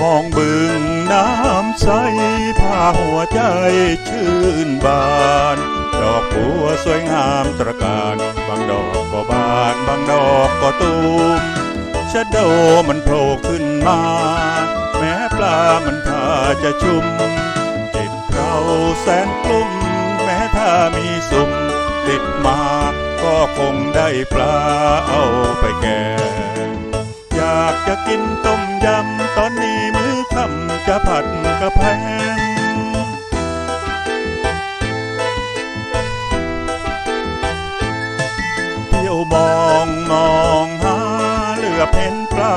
มองบึงน้ำใสพาหัวใจชื่นบาน ดอกบัวสวยงามตระการ บางดอกก็บาน บางดอกก็ตูมชะโดมันโผล่ขึ้นมา แม้ปลามันพาจะชุ่ม จิตเราแสนกลุ้มแม้ถ้ามีสุ่ม ติดมาก็คงได้ปลาเอาไปแกงอยากจะกินต้มยำ ผัดกระแพงเที่ยวมองมองหาเหลือเห็นปลา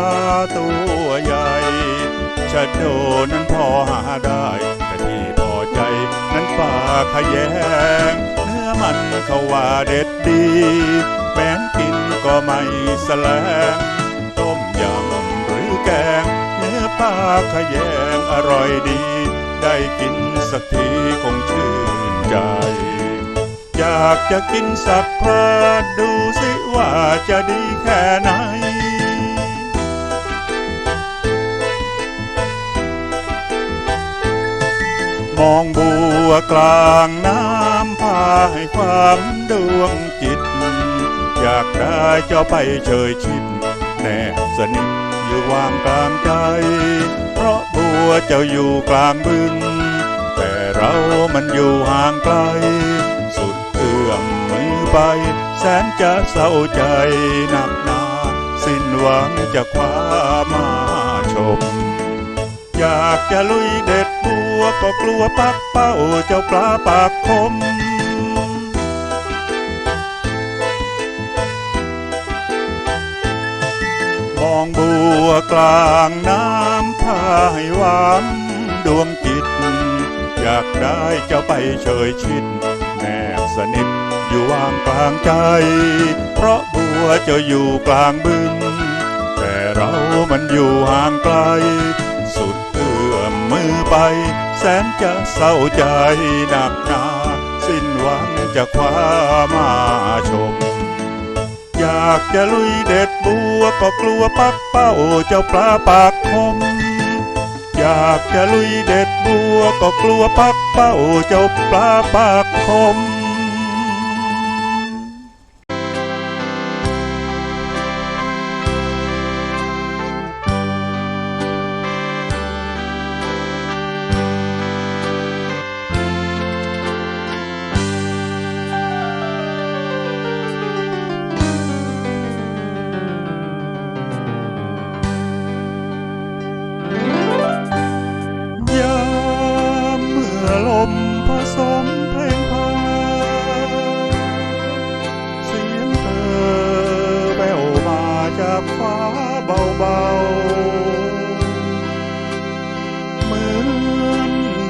ตัวใหญ่ชะโดนั้นพอหาได้ แต่ที่พอใจนั้นปลาขยงเนื้อมันเขาว่าเด็ดดีแม้นกินก็ไม่แสลงต้มยำหรือแกงเนื้อปลาขยง อร่อยดี ได้กินสักทีคงชื่นใจ อยากจะกินสักพาดูสิว่าจะดีแค่ไหนมองบัวกลางน้ำพาให้ความดวงจิต อยากได้เจ้าไปเชยชิดแนบสนิท อยู่วางกลางใจ เพราะบัวเจ้าอยู่กลางบึง แต่เรามันอยู่ห่างไกล สุดเอื้อมมือไป แสนจะเศร้าใจหนักหนา สิ้นหวังจะคว้ามาชม อยากจะลุยเด็ดบัวก็กลัวปักเป้าเจ้าปลาปากคมม กลางน้ำพาให้หวานดวงจิต อยากได้เจ้าไปเชยชิด แนบสนิทอยู่วางกลางใจ เพราะบัวจะอยู่กลางบึง แต่เรามันอยู่ห่างไกล สุดเอื้อมมือไป แสนจะเศร้าใจหนักหนา สิ้นหวังจะคว้ามาชมากจะลุยเด็ดบัวก็กลัวปักเป้าเจ้าปลาปากคม อยากจะลุยเด็ดบัวก็กลัวปักเป้าเจ้าปลาปากคม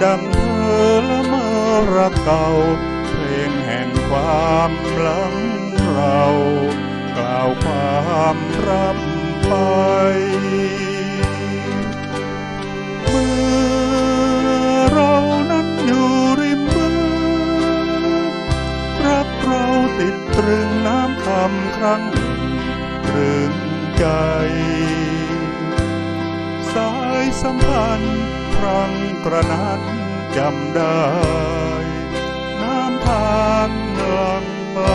ดังเธอละเมอรักเก่า เพลงแห่งความหลังเรา กล่าวความรำไปเมื่อเรานั้นอยู่ริมบึงรักเราติดตรึงน้ำคำครั้งหนึ่งตรึงใจ สายสัมพันธ์ รั้งกระนั้นจำได้ น้ำทานหลังไหล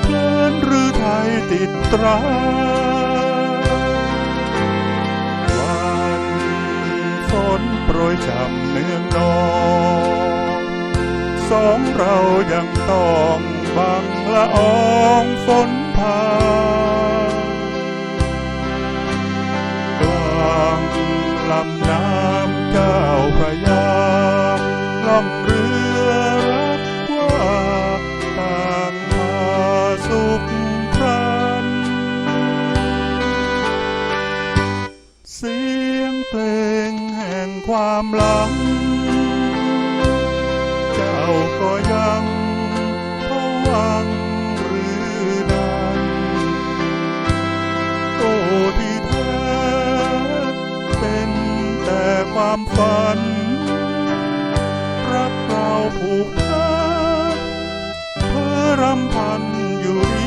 เพลินหรือไทยติดตราวันฝนโปรยช่ำเนืองนองสองเรายังต้องบังละอองฝนพากลางลำ เจ้าพระยาล่องเรือรักว่าต่างพาสุขครันเสียงเพลงแห่งความหลัง เจ้าก็ยังพวัง ความฝัน รักเราผูกพันเพื่อรำพันอยู่